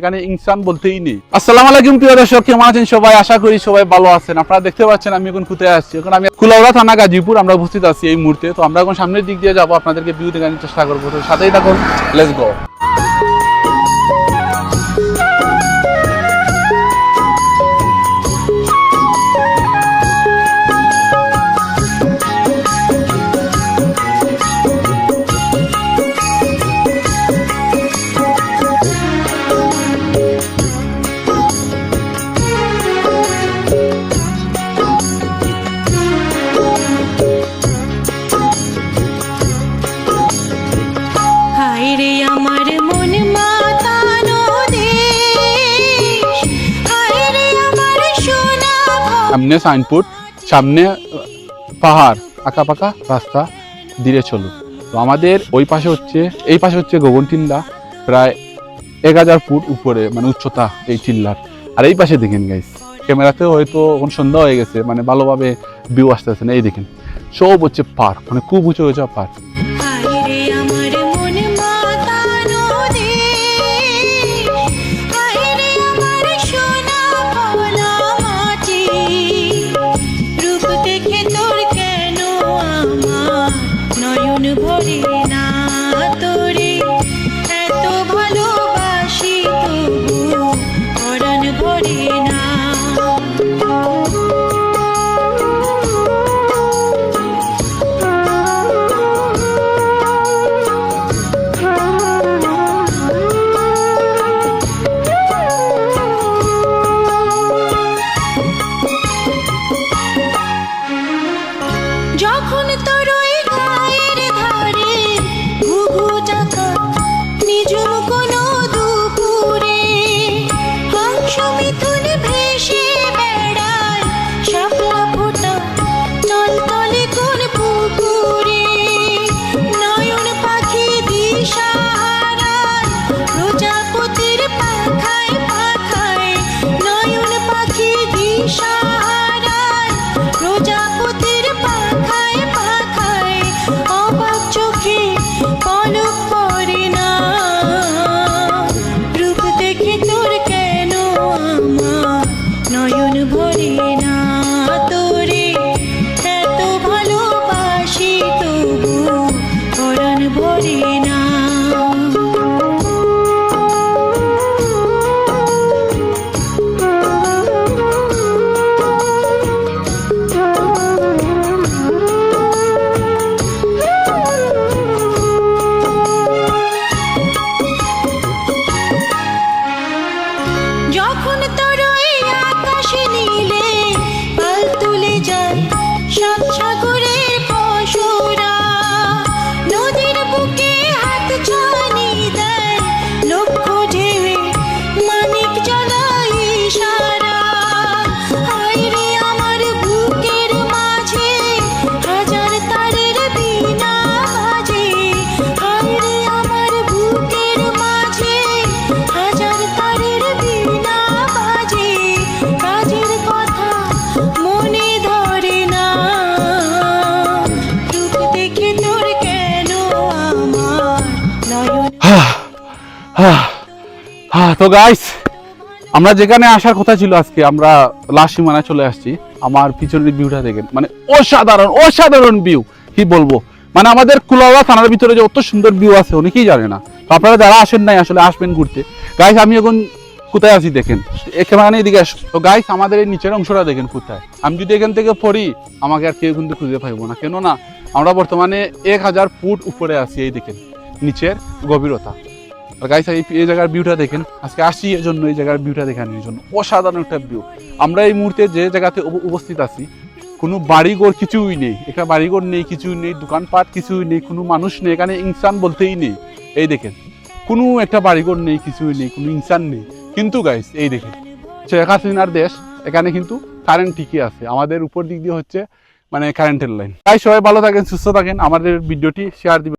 এখানে ইনসান বলতেই নেই। আসসালাম আলাইকুম, প্রিয় দর্শক, কেমন আছেন সবাই? আশা করি সবাই ভালো আছেন। আপনারা দেখতে পাচ্ছেন আমি এখন কোথায় আসছি এখন আমি কুলাউড়া থানা গাজীপুর, আমরা উপস্থিত আছি এই মুহূর্তে। তো আমরা এখন সামনের দিক দিয়ে যাব, আপনাদেরকে ভিউ দেখানোর চেষ্টা করব। তো সাথেই থাকুন লেটস গো সামনে সাইনবোর্ড, সামনে পাহাড় আঁকা পাকা রাস্তা ধীরে চলুন তো আমাদের ওই পাশে হচ্ছে, এই পাশে হচ্ছে গগনটিল্লা প্রায় এক হাজার ফুট উপরে মানে উচ্চতা এই টিল্লার। আর এই পাশে দেখেন গাইস ক্যামেরাতে হয়তো এখন সন্ধ্যা হয়ে গেছে মানে ভালোভাবে ভিউ আসতেছে না, এই দেখেন। সব হচ্ছে পার্ক মানে খুব উঁচু উঁচু পার্ক তো গাইস আমরা যেখানে আসার কথা ছিল আজকে, আমরা লাস্ট সীমানায় চলে আসছি। আমার পিছনের ভিউটা দেখেন মানে অসাধারণ অসাধারণ ভিউ কি বলব? মানে আমাদের কুলাওয়া থানার ভিতরে যে অত সুন্দর ভিউ আছে অনেকেই জানে না? তো আপনারা যারা আসেন নাই, আসলে আসবেন ঘুরতে। গাইস আমি এখন কোথায় আছি দেখেন? এখানে এদিকে আসো। তো গাইস আমাদের এই নিচের অংশটা দেখেন কোথায়? আমি যদি এখান থেকে পড়ি, আমাকে আর কেউ কিন্তু খুঁজে পাইবো না। কেন না আমরা বর্তমানে এক হাজার ফুট উপরে আছি, এই দেখেন, নিচের গভীরতা। আর গাইস এই জায়গার ভিউটা দেখেন। আজকে আসছি এর জন্য এই জায়গার ভিউটা দেখানোর জন্য। অসাধারণ একটা ভিউ আমরা এই মুহূর্তে যে জায়গাতে উপস্থিত আছি, কোনো বাড়িঘর কিছুই নেই। এখানে বাড়িঘর নেই, কিছুই নেই, দোকানপাট কিছুই নেই, কোনো মানুষ নেই, এখানে ইনসান বলতেই নেই। এই দেখেন, কোনো একটা বাড়িঘর নেই, কিছুই নেই, কোনো ইনসান নেই। কিন্তু গাইস এই দেখেন, শেখ হাসিনার দেশ, এখানে কিন্তু কারেন্ট ঠিকই আছে। আমাদের উপর দিক দিয়ে হচ্ছে মানে কারেন্টের লাইন তাই সবাই ভালো থাকেন, সুস্থ থাকেন। আমাদের ভিডিওটি শেয়ার দিবেন।